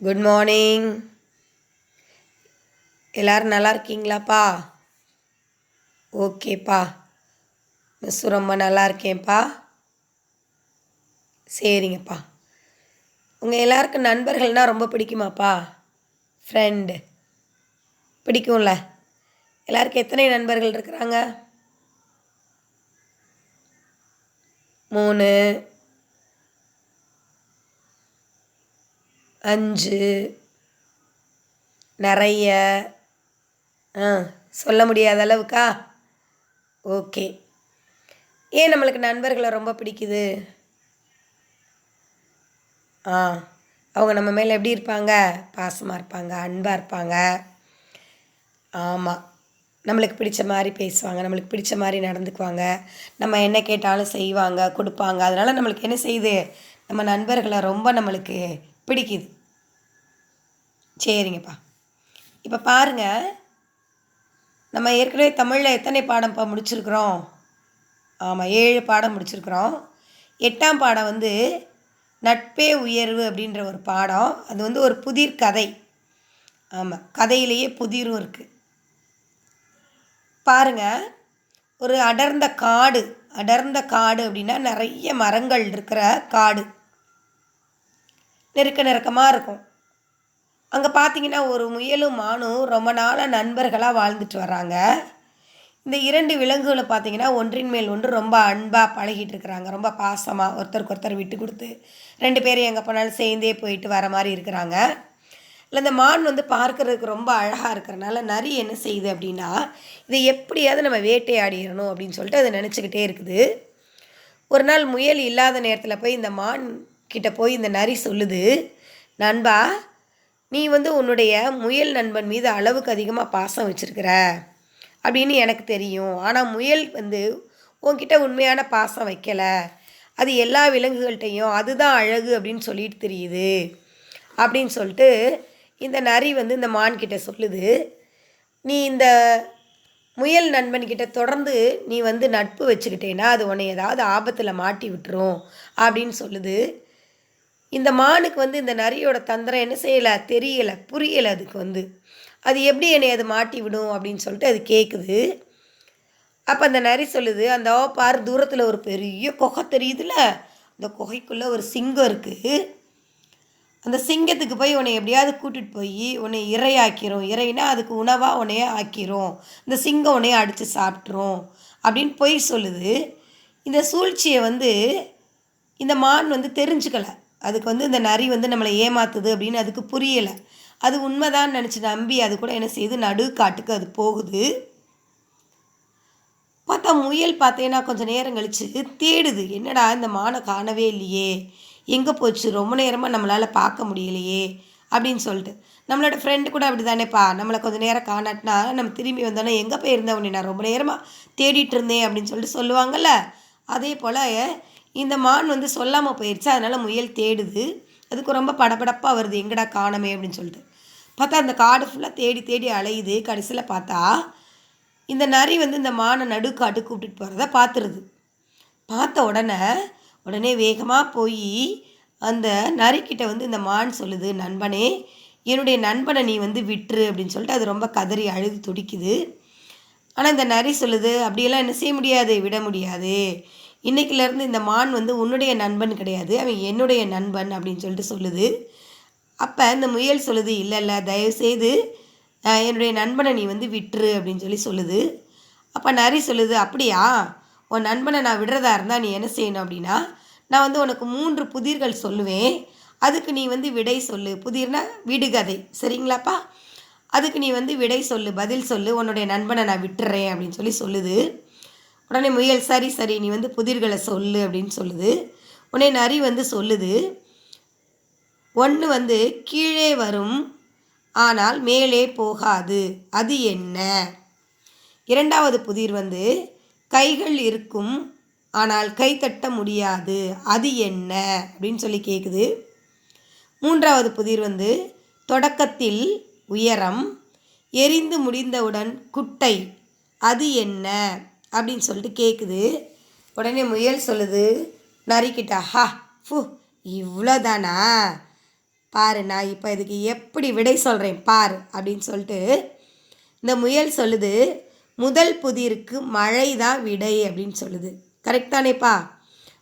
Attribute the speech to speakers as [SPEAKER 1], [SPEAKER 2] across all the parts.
[SPEAKER 1] Good morning எல்லோரும் நல்லா இருக்கீங்களாப்பா? ஓகேப்பா. மிஸ் ரொம்ப நல்லா இருக்கேன்ப்பா. சரிங்கப்பா. உங்கள் எல்லாருக்கும் நண்பர்கள்னால் ரொம்ப பிடிக்குமாப்பா? ஃப்ரெண்டு பிடிக்கும்ல. எல்லாருக்கும் எத்தனை நண்பர்கள் இருக்கிறாங்க? மூணு. அஞ்சு நிறைய ஆ சொல்ல முடியாத அளவுக்கா? ஓகே. ஏன் நம்மளுக்கு நண்பர்களை ரொம்ப பிடிக்குது? ஆ அவங்க நம்ம மேலே எப்படி இருப்பாங்க? பாசமாக இருப்பாங்க அன்பாக இருப்பாங்க. ஆமாம் நம்மளுக்கு பிடிச்ச மாதிரி பேசுவாங்க நம்மளுக்கு பிடிச்ச மாதிரி நடந்துக்குவாங்க. நம்ம என்ன கேட்டாலும் செய்வாங்க கொடுப்பாங்க. அதனால் நம்மளுக்கு என்ன செய்யுது? நம்ம நண்பர்களை ரொம்ப நம்மளுக்கு பிடிக்குது. சரிங்கப்பா. இப்போ பாருங்கள் நம்ம ஏற்கனவே தமிழில் எத்தனை பாடம்ப்பா முடிச்சிருக்கிறோம்? ஆமாம் ஏழு பாடம் முடிச்சிருக்கிறோம். எட்டாம் பாடம் வந்து நட்பே உயர்வு அப்படின்ற ஒரு பாடம். அது வந்து ஒரு புதிர் கதை. ஆமாம் கதையிலேயே புதிரும் இருக்குது பாருங்கள் ஒரு அடர்ந்த காடு. அடர்ந்த காடு அப்படின்னா நிறைய மரங்கள் இருக்கிற காடு. நெருக்க நெருக்கமாக இருக்கும். அங்கே பார்த்தீங்கன்னா ஒரு முயலும் மானும் ரொம்ப நாளாக நண்பர்களாக வாழ்ந்துட்டு வராங்க இந்த இரண்டு விலங்குகளை பார்த்தீங்கன்னா ஒன்றின் மேல் ஒன்று ரொம்ப அன்பாக பழகிட்டு இருக்கிறாங்க. ரொம்ப பாசமாக ஒருத்தருக்கு ஒருத்தர் விட்டு கொடுத்து ரெண்டு பேரும் எங்கே போனாலும் சேர்ந்தே போயிட்டு வர மாதிரி இருக்கிறாங்க. இல்லை இந்த மான் வந்து பார்க்குறதுக்கு ரொம்ப அழகாக இருக்கிறனால நரி என்ன செய்யுது அப்படின்னா இதை எப்படியாவது நம்ம வேட்டையாடிடணும் அப்படின்னு சொல்லிட்டு அதை நினச்சிக்கிட்டே இருக்குது. ஒரு நாள் முயல் இல்லாத நேரத்தில் போய் இந்த மான் கிட்ட போய் இந்த நரி சொல்லுது நண்பா நீ வந்து உன்னுடைய முயல் நண்பன் மீது அளவுக்கு அதிகமாக பாசம் வச்சுருக்கிற அப்படின்னு எனக்கு தெரியும். ஆனால் முயல் வந்து உன்கிட்ட உண்மையான பாசம் வைக்கலை. அது எல்லா விலங்குகள்கிட்டையும் அதுதான் அழகு அப்படின்னு சொல்லிட்டு தெரியுது அப்படின்னு சொல்லிட்டு இந்த நரி வந்து இந்த மான் கிட்ட சொல்லுது நீ இந்த முயல் நண்பன்கிட்ட தொடர்ந்து நீ வந்து நட்பு வச்சுக்கிட்டேன்னா அது உன்னை ஏதாவது ஆபத்தில் மாட்டி விட்டுரும் அப்படின்னு சொல்லுது. இந்த மானுக்கு வந்து இந்த நரியோட தந்திரம் என்ன செய்யலை? தெரியலை புரியலை அதுக்கு வந்து. அது எப்படி என்னை அது மாட்டி விடும் அப்படின்னு சொல்லிட்டு அது கேட்குது அப்போ அந்த நரி சொல்லுது அந்த பார் தூரத்தில் ஒரு பெரிய குகை தெரியுதுல்ல அந்த குகைக்குள்ளே ஒரு சிங்கம் இருக்குது அந்த சிங்கத்துக்கு போய் உன்னை எப்படியாவது கூட்டிகிட்டு போய் உன்னை இறையாக்கிறோம் இறைனா அதுக்கு உணவாக உன்னைய ஆக்கிறோம். இந்த சிங்கம் உன்னைய அடித்து சாப்பிட்ரும் அப்படின்னு பொய் சொல்லுது. இந்த சூழ்ச்சியை வந்து இந்த மான் வந்து தெரிஞ்சுக்கலை. அதுக்கு வந்து இந்த நரி வந்து நம்மளை ஏமாத்துது அப்படின்னு அதுக்கு புரியலை. அது உண்மைதான் நினச்சி நம்பி அது கூட என்ன செய்யுது நடு காட்டுக்கு அது போகுது. பார்த்தா முயல் பார்த்தேன்னா கொஞ்சம் நேரம் கழித்து தேடுது. என்னடா இந்த மானை காணவே இல்லையே. எங்கே போச்சு? ரொம்ப நேரமாக நம்மளால் பார்க்க முடியலையே அப்படின்னு சொல்லிட்டு. நம்மளோட ஃப்ரெண்டு கூட அப்படி தானேப்பா நம்மளை கொஞ்சம் நேரம் காணாட்டினா நம்ம திரும்பி வந்தோன்னா எங்கே போயிருந்தவனே நான் ரொம்ப நேரமாக தேடிட்டு இருந்தேன் அப்படின்னு சொல்லிட்டு சொல்லுவாங்கள்ல அதே போல் இந்த மான் வந்து சொல்லாமல் போயிடுச்சு அதனால் முயல் தேடுது. அதுக்கு ரொம்ப படபடப்பாக வருது எங்கடா காணமே அப்படின்னு சொல்லிட்டு. பார்த்தா அந்த காடு ஃபுல்லாக தேடி தேடி அலையுது கடைசியில் பார்த்தா இந்த நரி வந்து இந்த மானை நடுக்காட்டு கூப்பிட்டுட்டு போகிறத பார்த்துருது. பார்த்த உடனே உடனே வேகமாக போய் அந்த நரிக்கிட்ட வந்து இந்த மான் சொல்லுது நண்பனே என்னுடைய நண்பனை நீ வந்து விட்டுரு அப்படின்னு சொல்லிட்டு அது ரொம்ப கதறி அழுது துடிக்குது. ஆனால் இந்த நரி சொல்லுது அப்படியெல்லாம் என்ன செய்ய முடியாது விட முடியாது. இன்றைக்கிலேருந்து இந்த மான் வந்து உன்னுடைய நண்பன் கிடையாது அவன் என்னுடைய நண்பன் அப்படின்னு சொல்லிட்டு சொல்லுது. அப்போ இந்த முயல் சொல்லுது இல்லை இல்லை தயவுசெய்து என்னுடைய நண்பனை நீ வந்து விட்டுரு அப்படின்னு சொல்லி சொல்லுது. அப்போ நரி சொல்லுது அப்படியா? உன் நண்பனை நான் விடுறதா இருந்தால் நீ என்ன செய்யணும் அப்படின்னா நான் வந்து உனக்கு மூன்று புதிர்கள் சொல்லுவேன். அதுக்கு நீ வந்து விடை சொல்லு. புதிர்னா விடுகதை சரிங்களாப்பா? அதுக்கு நீ வந்து விடை சொல்லு பதில் சொல்லு உன்னுடைய நண்பனை நான் விட்டுறேன் அப்படின்னு சொல்லி சொல்லுது. உடனே முயல் சரி சரி நீ வந்து புதிர்களை சொல்லு அப்படின்னு சொல்லுது. உடனே நரி வந்து சொல்லுது ஒன்று வந்து கீழே வரும் ஆனால் மேலே போகாது. அது என்ன? இரண்டாவது புதிர் வந்து கைகள் இருக்கும் ஆனால் கை தட்ட முடியாது. அது என்ன? அப்படின்னு சொல்லி கேட்குது மூன்றாவது புதிர் வந்து தொடக்கத்தில் உயரம் எரிந்து முடிந்தவுடன் குட்டை. அது என்ன? அப்படின்னு சொல்லிட்டு கேட்குது உடனே முயல் சொல்லுது நரிக்கிட்ட ஹா ஃபு இவ்வளோதானா பாரு நான் இப்போ இதுக்கு எப்படி விடை சொல்கிறேன் பார் அப்படின்னு சொல்லிட்டு இந்த முயல் சொல்லுது முதல் புதிருக்கு மழை தான் விடை அப்படின்னு சொல்லுது. கரெக்ட் தானேப்பா.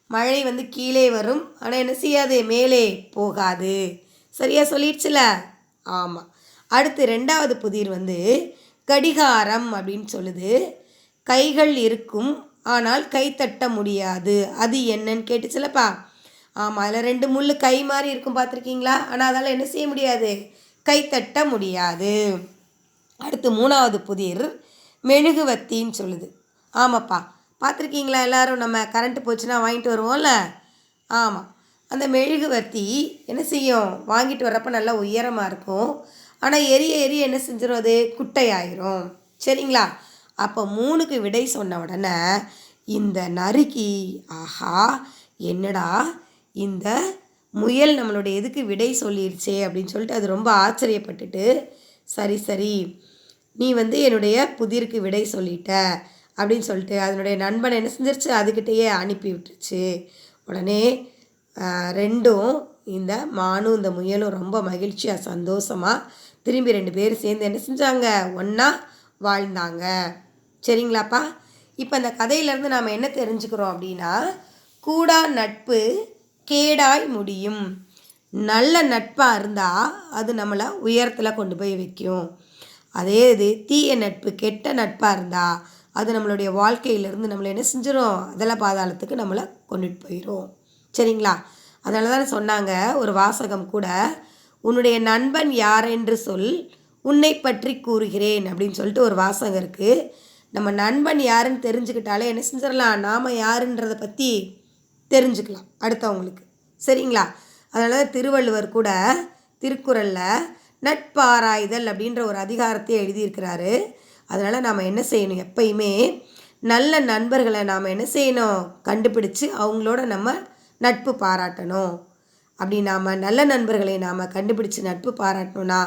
[SPEAKER 1] மழை வந்து கீழே வரும் ஆனால் என்ன செய்யாது மேலே போகாது. சரியாக சொல்லிடுச்சுல? ஆமாம் அடுத்து ரெண்டாவது புதிர் வந்து கடிகாரம் அப்படின்னு சொல்லுது. கைகள் இருக்கும் ஆனால் கை தட்ட முடியாது. அது என்னன்னு கேட்டுச்சுலப்பா ஆமாம் அதில் ரெண்டு முள் கை மாதிரி இருக்கும் பார்த்துருக்கீங்களா? ஆனால் அதால் என்ன செய்ய முடியாது? கை தட்ட முடியாது. அடுத்து மூணாவது புதிர் மெழுகுவத்தின்னு சொல்லுது. ஆமாப்பா பார்த்துருக்கீங்களா எல்லாரும்? நம்ம கரண்ட்டு போச்சுன்னா வாங்கிட்டு வருவோம்ல? ஆமாம் அந்த மெழுகுவத்தி என்ன செய்யும்? வாங்கிட்டு வர்றப்ப நல்லா உயரமாக இருக்கும். ஆனால் எரிய எரிய என்ன செஞ்சிடும் அது? குட்டையாயிரும். சரிங்களா? அப்போ மூணுக்கு விடை சொன்ன உடனே இந்த நறுக்கி ஆஹா என்னடா இந்த முயல் நம்மளுடைய எதுக்கு விடை சொல்லிடுச்சே அப்படின்னு சொல்லிட்டு அது ரொம்ப ஆச்சரியப்பட்டுட்டு சரி சரி நீ வந்து என்னுடைய புதிருக்கு விடை சொல்லிட்ட அப்படின்னு சொல்லிட்டு அதனுடைய நண்பனை என்ன செஞ்சிருச்சு? அதுக்கிட்டேயே அனுப்பி விட்டுருச்சு. உடனே ரெண்டும் இந்த மானும் இந்த முயலும் ரொம்ப மகிழ்ச்சியாக சந்தோஷமாக திரும்பி ரெண்டு பேரும் சேர்ந்து என்ன செஞ்சாங்க? ஒன்றா வாழ்ந்தாங்க. சரிங்களாப்பா? இப்போ அந்த கதையிலேருந்து நாம் என்ன தெரிஞ்சுக்கிறோம் அப்படின்னா கூடா நட்பு கேடாய் முடியும். நல்ல நட்பாக இருந்தால் அது நம்மளை உயரத்தில் கொண்டு போய் வைக்கும். அதே இது தீய நட்பு கெட்ட நட்பாக இருந்தால் அது நம்மளுடைய வாழ்க்கையிலேருந்து நம்மளை என்ன செஞ்சிடும் அதெல்லாம் பாதாளத்துக்கு நம்மளை கொண்டுட்டு போயிடும் சரிங்களா? அதனால தான் சொன்னாங்க ஒரு வாசகம் கூட உன்னுடைய நண்பன் யார் என்று சொல் உன்னை பற்றி கூறுகிறேன் அப்படின்னு சொல்லிட்டு ஒரு வாசகம் இருக்குது நம்ம நண்பன் யாருன்னு தெரிஞ்சுக்கிட்டாலே என்ன செஞ்சிடலாம்? நாம் யாருன்றதை பற்றி தெரிஞ்சுக்கலாம் அடுத்தவங்களுக்கு. சரிங்களா? அதனால தான் திருவள்ளுவர் கூட திருக்குறளில் நட்பாராய்தல் அப்படின்ற ஒரு அதிகாரத்தை எழுதியிருக்கிறாரு. அதனால் நாம் என்ன செய்யணும்? எப்பயுமே நல்ல நண்பர்களை நாம் என்ன செய்யணும்? கண்டுபிடிச்சு அவங்களோட நம்ம நட்பு பாராட்டணும். அப்படி நாம் நல்ல நண்பர்களை நாம் கண்டுபிடிச்சு நட்பு பாராட்டணும்னா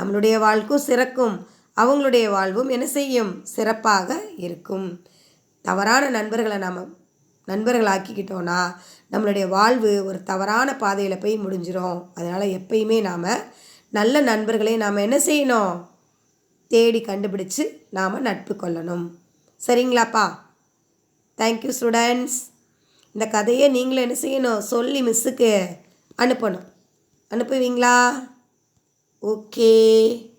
[SPEAKER 1] நம்மளுடைய வாழ்க்கும் சிறக்கும். அவங்களுடைய வாழ்வும் என்ன செய்யும்? சிறப்பாக இருக்கும். தவறான நண்பர்களை நாம் நண்பர்களாக்கிக்கிட்டோன்னா நம்மளுடைய வாழ்வு ஒரு தவறான பாதையில் போய் முடிஞ்சிடும் அதனால் எப்பயுமே நாம் நல்ல நண்பர்களை நாம் என்ன செய்யணும்? தேடி கண்டுபிடிச்சு நாம் நட்பு கொள்ளணும். சரிங்களாப்பா? தேங்க்யூ ஸ்டூடெண்ட்ஸ் இந்த கதையை நீங்களும் என்ன செய்யணும்? சொல்லி மிஸ்ஸுக்கு அனுப்பணும். அனுப்புவீங்களா? ஓகே